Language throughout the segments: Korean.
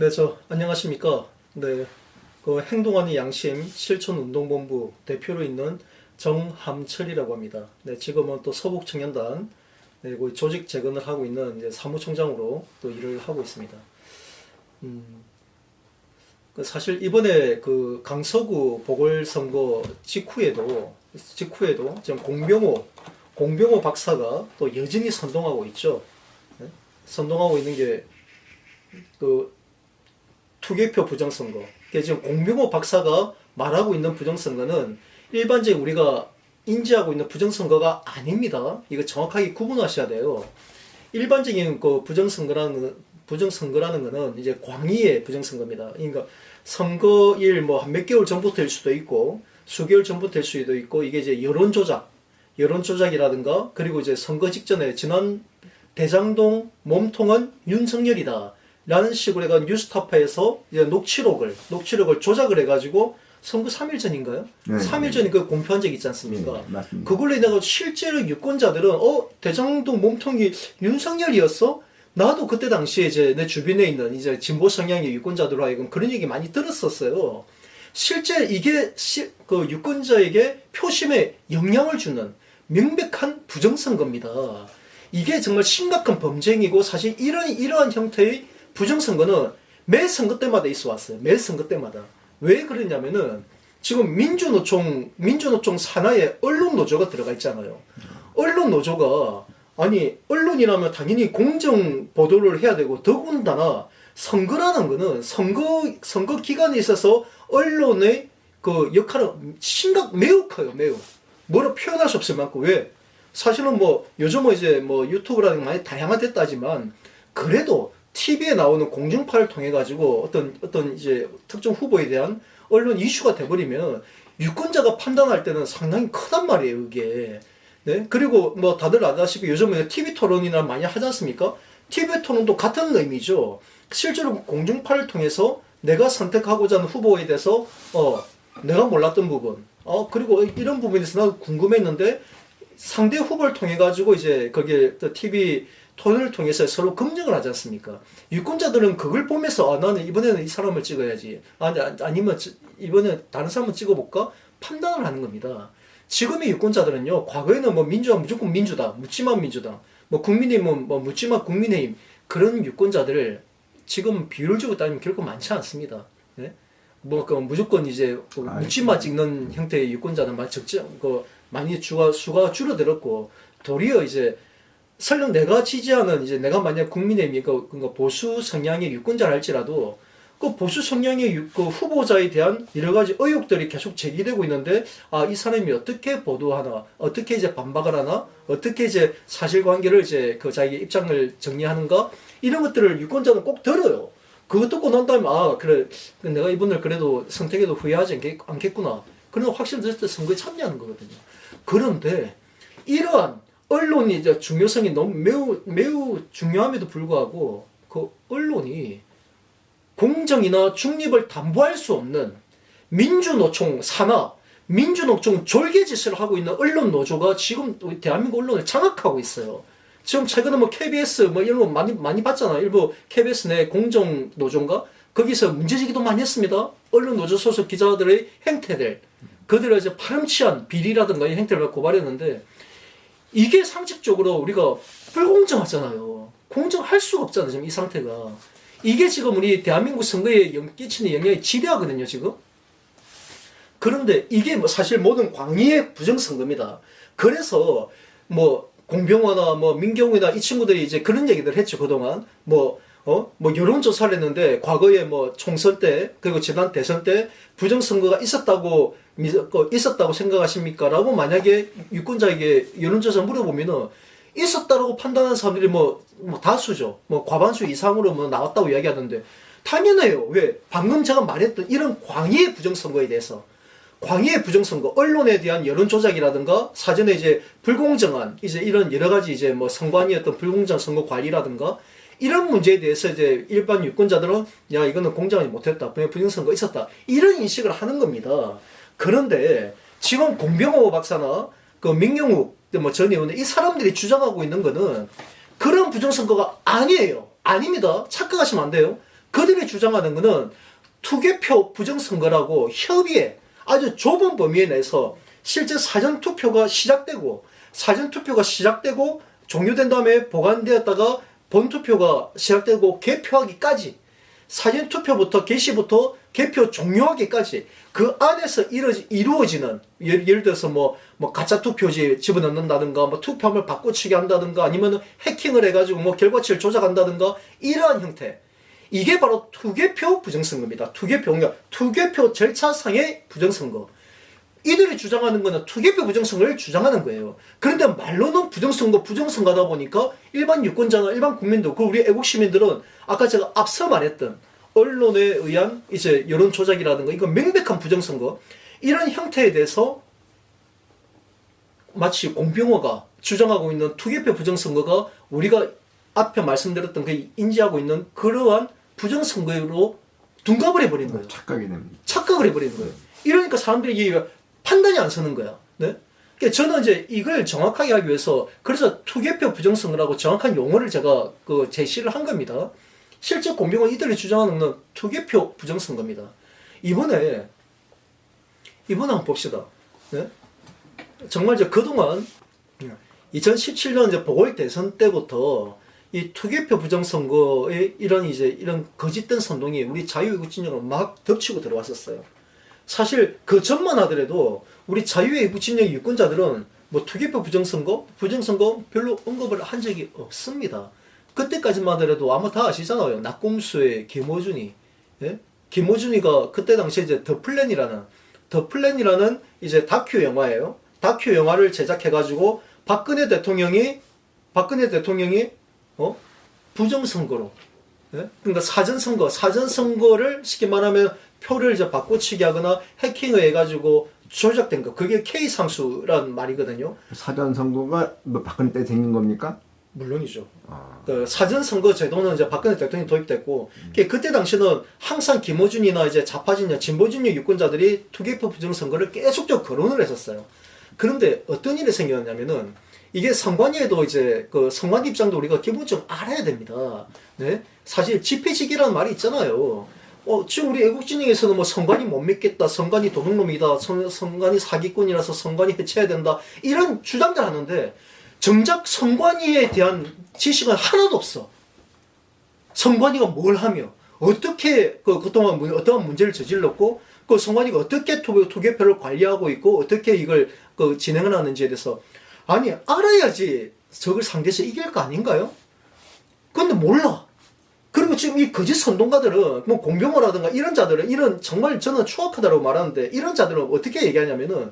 네, 저 안녕하십니까. 네, 그 행동하는 양심 실천운동본부 대표로 있는 정함철이라고 합니다. 네, 지금은 또 서북청년단 네, 그 조직 재건을 하고 있는 사무총장으로 또 일을 하고 있습니다. 음, 그 사실 이번에 그 강서구 보궐선거 직후에도 직후에도 지금 공병호 공병호 박사가 또 여전히 선동하고 있죠. 네? 선동하고 있는 게그 투개표 부정선거. 그게 지금 공병호 박사가 말하고 있는 부정선거는 일반적인 우리가 인지하고 있는 부정선거가 아닙니다. 이거 정확하게 구분하셔야 돼요. 일반적인 그 부정선거라는 거- 부정선거라는 거는 이제 광의의 부정선거입니다. 그러니까 선거일 뭐 한 몇 개월 전부터일 수도 있고 수개월 전부터일 수도 있고 이게 이제 여론 조작, 여론 조작이라든가 그리고 이제 선거 직전에 지난 대장동 몸통은 윤석열이다. 라는 식으로 해가 뉴스타파에서 이제 녹취록을 녹취록을 조작을 해가지고 선거 3일 전인가요? 네. 3일 전에 그 공표한 적이 있지 않습니까? 네. 그걸로 인해서 실제로 유권자들은 어 대장동 몸통이 윤석열이었어? 나도 그때 당시에 이제 내 주변에 있는 이제 진보 성향의 유권자들로 하여금 그런 얘기 많이 들었었어요. 실제 이게 시, 그 유권자에게 표심에 영향을 주는 명백한 부정선거입니다. 이게 정말 심각한 범죄이고 사실 이런 이러한 형태의 부정선거는 매 선거 때마다 있어 왔어요. 매 선거 때마다. 왜 그러냐면은 지금 민주노총 민주노총 산하에 언론 노조가 들어가 있잖아요. 언론 노조가 아니 언론이라면 당연히 공정 보도를 해야 되고 더군다나 선거라는 거는 선거 선거 기간에 있어서 언론의 그 역할은 심각 매우 커요 매우 뭐라 표현할 수 없을 만큼 왜 사실은 뭐 요즘은 이제 뭐 유튜브라는 게 많이 다양화됐다지만 그래도 TV에 나오는 공중파를 통해 가지고 어떤 어떤 이제 특정 후보에 대한 언론 이슈가 돼버리면 유권자가 판단할 때는 상당히 크단 말이에요 이게 네 그리고 뭐 다들 아다시피 요즘에 TV 토론이나 많이 하지 않습니까? TV 토론도 같은 의미죠. 실제로 공중파를 통해서 내가 선택하고자 하는 후보에 대해서 어 내가 몰랐던 부분 어 그리고 이런 부분에 대해서 나도 궁금했는데 상대 후보를 통해 가지고 이제 거기에 또 TV 토론을 통해서 서로 검증을 하지 않습니까? 유권자들은 그걸 보면서 아 나는 이번에는 이 사람을 찍어야지 아니 아니면 지- 이번에 다른 사람을 찍어볼까 판단을 하는 겁니다. 지금의 유권자들은요 과거에는 뭐 민주화 무조건 민주다 묻지마 민주당 뭐 국민의힘은 뭐 묻지마 국민의힘 그런 유권자들을 지금 비율적으로 따지면 결코 많지 않습니다. 네? 뭐 그 무조건 이제 그 아이고. 묻지마 찍는 형태의 유권자는 많이 적지 그 많이 수가 수가 줄어들었고 도리어 이제 설령 내가 지지하는 이제 내가 만약 국민의힘이 그 그러니까 보수 성향의 유권자를 할지라도 그 보수 성향의 유- 그 후보자에 대한 여러 가지 의혹들이 계속 제기되고 있는데 아 이 사람이 어떻게 보도하나 어떻게 이제 반박을 하나 어떻게 이제 사실관계를 이제 그 자기 입장을 정리하는가 이런 것들을 유권자는 꼭 들어요. 그거 듣고 난 다음에 아 그래 내가 이분을 그래도 선택해도 후회하지 않겠, 않겠구나. 그래도 확실히 됐을 때 선거에 참여하는 거거든요. 그런데 이러한 언론이 이제 중요성이 너무 매우 매우 중요함에도 불구하고 그 언론이 공정이나 중립을 담보할 수 없는 민주노총 산하 민주노총 졸개짓을 하고 있는 언론 노조가 지금 대한민국 언론을 장악하고 있어요. 지금 최근에 뭐 KBS 뭐 이런 거 많이 많이 봤잖아요. 일부 KBS 내 공정 노조인가 거기서 문제제기도 많이 했습니다. 언론 노조 소속 기자들의 행태들 그들의 이제 파렴치한 비리라든가 이 행태를 고발했는데 이게 상식적으로 우리가 불공정하잖아요. 공정할 수가 없잖아요. 지금 이 상태가. 이게 지금 우리 대한민국 선거에 영- 끼치는 영향이 지대하거든요, 지금. 그런데 이게 뭐 사실 모든 광의의 부정선거입니다. 그래서 뭐 공병호나 뭐 민경우나 이 친구들이 이제 그런 얘기들 했죠, 그동안. 뭐, 어, 뭐 여론조사를 했는데 과거에 뭐 총선 때 그리고 지난 대선 때 부정선거가 있었다고 미- 그 있었다고 생각하십니까? 라고 만약에 유권자에게 여론조사 물어보면은 있었다라고 판단하는 사람들이 뭐, 뭐 다수죠. 뭐 과반수 이상으로 뭐 나왔다고 이야기하던데 당연해요. 왜? 방금 제가 말했던 이런 광의의 부정선거에 대해서 광의의 부정선거, 언론에 대한 여론 조작이라든가 사전에 이제 불공정한 이제 이런 여러 가지 이제 뭐 선관위 어떤 불공정 선거 관리라든가 이런 문제에 대해서 이제 일반 유권자들은 야 이거는 공정하지 못했다, 부정선거 있었다 이런 인식을 하는 겁니다. 그런데 지금 공병호 박사나 그 민경욱 뭐전 의원 이 사람들이 주장하고 있는 거는 그런 부정선거가 아니에요. 아닙니다. 착각하시면 안 돼요. 그들이 주장하는 것은 투개표 부정선거라고 협의에 아주 좁은 범위에 내서 실제 사전투표가 시작되고 사전투표가 시작되고 종료된 다음에 보관되었다가 본투표가 시작되고 개표하기까지 사전투표부터 개시부터 개표 종료하기까지 그 안에서 이루어지, 이루어지는 예를, 예를 들어서 뭐, 뭐 가짜 투표지 집어넣는다든가 뭐 투표함을 바꿔치기 한다든가 아니면 해킹을 해가지고 뭐 결과치를 조작한다든가 이러한 형태 이게 바로 투개표 부정선거입니다. 투개표 그러니까 투개표 절차상의 부정선거. 이들이 주장하는 거는 투개표 부정선거를 주장하는 거예요. 그런데 말로는 부정선거, 부정선거다 보니까 일반 유권자나 일반 국민들, 그 우리 애국 시민들은 아까 제가 앞서 말했던 언론에 의한 이제 여론 조작이라든가 이건 명백한 부정선거 이런 형태에 대해서 마치 공병호가 주장하고 있는 투개표 부정선거가 우리가 앞에 말씀드렸던 그 인지하고 있는 그러한 부정선거로 둔갑을 해버린 거예요. 착각이 됩니다. 착각을 해버리는 거예요. 이러니까 사람들이 판단이 안 서는 거야. 네? 그러니까 저는 이제 이걸 정확하게 하기 위해서 그래서 투개표 부정선거라고 정확한 용어를 제가 그 제시를 한 겁니다. 실제 공병은 이들이 주장하는 건 투개표 부정선거입니다. 이번에 이번에 한번 봅시다. 네? 정말 이제 그동안 2017년 이제 보궐 대선 때부터 이 투개표 부정선거의 이런 이제 이런 거짓된 선동이 우리 자유외국 진영을 막 덮치고 들어왔었어요. 사실 그 전만 하더라도 우리 자유외국 진영 유권자들은 뭐 투개표 부정선거, 부정선거 별로 언급을 한 적이 없습니다. 그때까지만 하더라도 아마 다 아시잖아요. 낙곰수의 김호준이, 예? 김호준이가 그때 당시에 이제 더 플랜이라는 더 플랜이라는 이제 다큐 영화예요. 다큐 영화를 제작해가지고 박근혜 대통령이 박근혜 대통령이 어 부정선거로 예? 그러니까 사전 선거 사전 선거를 쉽게 말하면 표를 이제 바꿔치기 하거나 해킹을 해가지고 조작된 거 그게 K 상수란 말이거든요. 사전 선거가 뭐 박근혜 때 생긴 겁니까? 물론이죠. 아, 그 사전 선거 제도는 이제 박근혜 대통령이 도입됐고 그 그때 당시는 항상 김어준이나 이제 좌파진영, 진보진영 유권자들이 투개표 부정 선거를 계속적으로 거론을 했었어요. 그런데 어떤 일이 생겼냐면은 이게 선관위에도 이제 그 선관 입장도 우리가 기본적으로 알아야 됩니다. 네, 사실 집회직이라는 말이 있잖아요. 어, 지금 우리 애국진영에서는 뭐 선관위 못 믿겠다, 선관위 도둑놈이다, 선, 선관위 사기꾼이라서 선관위 해체해야 된다 이런 주장들 하는데 정작 선관위에 대한 지식은 하나도 없어. 선관위가 뭘 하며 어떻게 그 그동안 문- 어떠한 문제를 저질렀고 그 선관위가 어떻게 투, 투개표를 관리하고 있고 어떻게 이걸 그 진행을 하는지에 대해서 아니 알아야지 적을 상대해서 이길 거 아닌가요? 근데 몰라. 그리고 지금 이 거짓 선동가들은 뭐 공병호라든가 이런 자들은 이런 정말 저는 추악하다고 말하는데 이런 자들은 어떻게 얘기하냐면은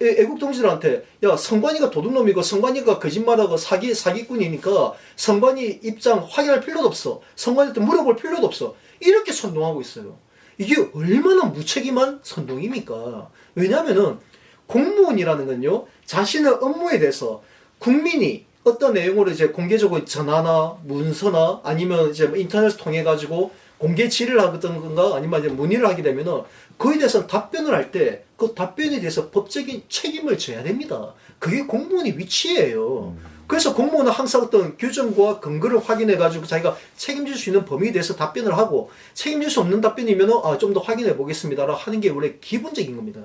애- 애국 동지들한테 야 선관위가 도둑놈이고 선관위가 거짓말하고 사기 사기꾼이니까 선관위 입장 확인할 필요도 없어 선관위한테 물어볼 필요도 없어 이렇게 선동하고 있어요 이게 얼마나 무책임한 선동입니까 왜냐하면은 공무원이라는 건요 자신의 업무에 대해서 국민이 어떤 내용으로 이제 공개적으로 전화나 문서나 아니면 이제 뭐 인터넷을 통해 가지고 공개 질의를 하든가 아니면 이제 문의를 하게 되면은 그에 대해서 답변을 할 때 그 답변에 대해서 법적인 책임을 져야 됩니다. 그게 공무원의 위치예요. 그래서 공무원은 항상 어떤 규정과 근거를 확인해 가지고 자기가 책임질 수 있는 범위에 대해서 답변을 하고 책임질 수 없는 답변이면은 아, 좀 더 확인해 보겠습니다라 하는 게 원래 기본적인 겁니다.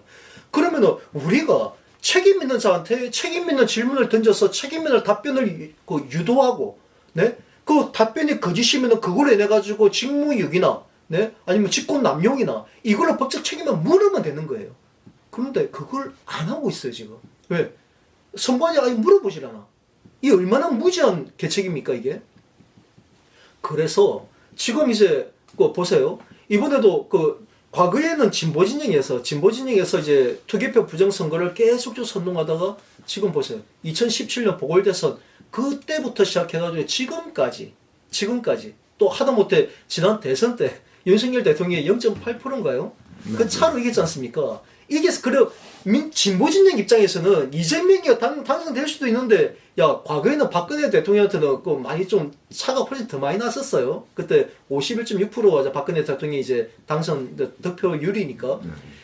그러면은 우리가 책임 있는 자한테 책임 있는 질문을 던져서 책임 있는 답변을 유- 그 유도하고 네? 그 답변이 거짓이면은 그걸 인해 가지고 직무유기나 네? 아니면 직권 남용이나 이걸로 법적 책임을 물으면 되는 거예요. 그런데 그걸 안 하고 있어요, 지금. 왜? 선관위 아예 물어보질 않아. 이 얼마나 무지한 개책입니까, 이게? 그래서 지금 이제 그 보세요. 이번에도 그 과거에는 진보 진영에서 진보 진영에서 이제 투개표 부정 선거를 계속적으로 선동하다가 지금 보세요. 2017년 보궐대선 그때부터 시작해가지고 지금까지 지금까지 또 하다못해 지난 대선 때 윤석열 대통령이 0.8%인가요? 그 차로 이겼지 않습니까? 이게 그래 민 진보 진영 입장에서는 이재명이 당, 당선될 수도 있는데 야 과거에는 박근혜 대통령한테는 그 많이 좀 차가 훨씬 더 많이 났었어요. 그때 51.6%가 박근혜 대통령이 이제 당선 득표율이니까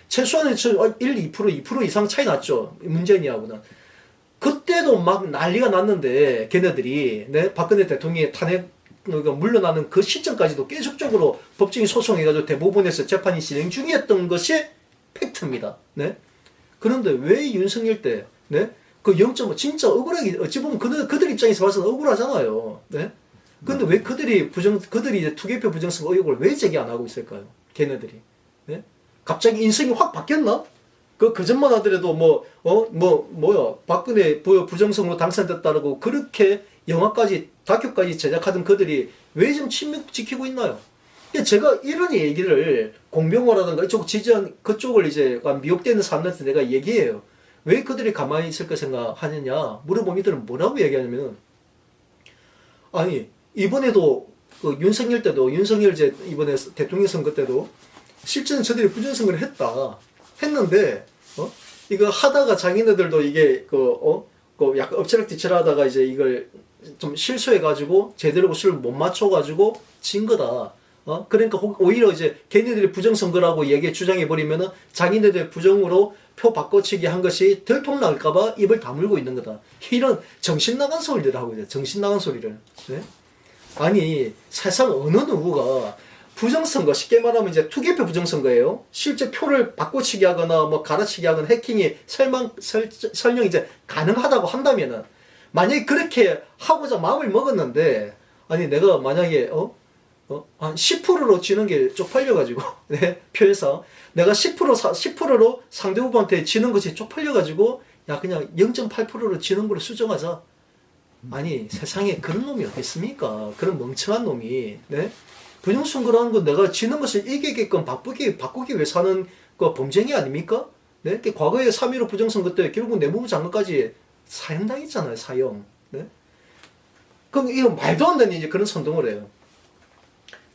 최소한은 1, 2% 2% 이상 차이 났죠 문재인이하고는. 그때도 막 난리가 났는데 걔네들이 네 박근혜 대통령의 탄핵 그러니까 물러나는 그 시점까지도 계속적으로 법정이 소송해가지고 대법원에서 재판이 진행 중이었던 것이 팩트입니다. 네. 그런데 왜 윤석열 때, 네? 그 0.5 진짜 억울하게 어찌 보면 그들 그들 입장에서 봐서는 억울하잖아요. 네. 근데 왜 그들이 부정 그들이 이제 투개표 부정성 의혹을 왜 제기 안 하고 있을까요? 걔네들이. 네? 갑자기 인생이 확 바뀌었나? 그 그 전만 하더라도 뭐 어 뭐 뭐야 박근혜 부- 부정성으로 당선됐다라고 그렇게 영화까지 다큐까지 제작하던 그들이 왜 지금 침묵 지키고 있나요? 제가 이런 얘기를 공병호라든가 이쪽 지지한 그쪽을 이제 약간 미혹되는 사람들한테 내가 얘기해요. 왜 그들이 가만히 있을 거 생각하느냐 물어보면 이들은 뭐라고 얘기하냐면은 아니 이번에도 그 윤석열 때도 윤석열 이제 이번에 대통령 선거 때도 실제는 저들이 부정선거를 했다 했는데 어 이거 하다가 장인애들도 이게 그 어 그 약간 엎치락뒤치락하다가 이제 이걸 좀 실수해 가지고 제대로 수를 못 맞춰 가지고 진 거다. 어 그러니까 혹- 오히려 이제 걔네들이 부정선거라고 얘기 주장해 버리면은 장인애들 부정으로 표 바꿔치기 한 것이 들통날까봐 입을 다물고 있는 거다. 이런 정신 나간 소리를 하고 있어요. 정신 나간 소리를. 네? 아니 세상 어느 누구가 부정선거 쉽게 말하면 이제 투개표 부정선거예요. 실제 표를 바꿔치기 하거나 뭐 갈아치기 하거나 해킹이 설명 설, 설령 이제 가능하다고 한다면은 만약에 그렇게 하고자 마음을 먹었는데 아니 내가 만약에 어? 어? 한 10%로 지는 게 쪽팔려가지고 네, 표에서 내가 10% 사, 10%로 상대 후보한테 지는 것이 쪽팔려가지고 야 그냥 0.8%로 지는 걸로 수정하자. 아니 세상에 그런 놈이 어디 있습니까? 그런 멍청한 놈이 네? 부정선거라는 건 내가 지는 것을 이기게끔 바꾸기 바꾸기 위해 사는 그 범죄이 아닙니까? 네? 그 과거에 3.15 부정선거 때 결국 내무부 장관까지 사형당했잖아요 사형. 네? 그럼 이거 말도 안 되는 이제 그런 선동을 해요.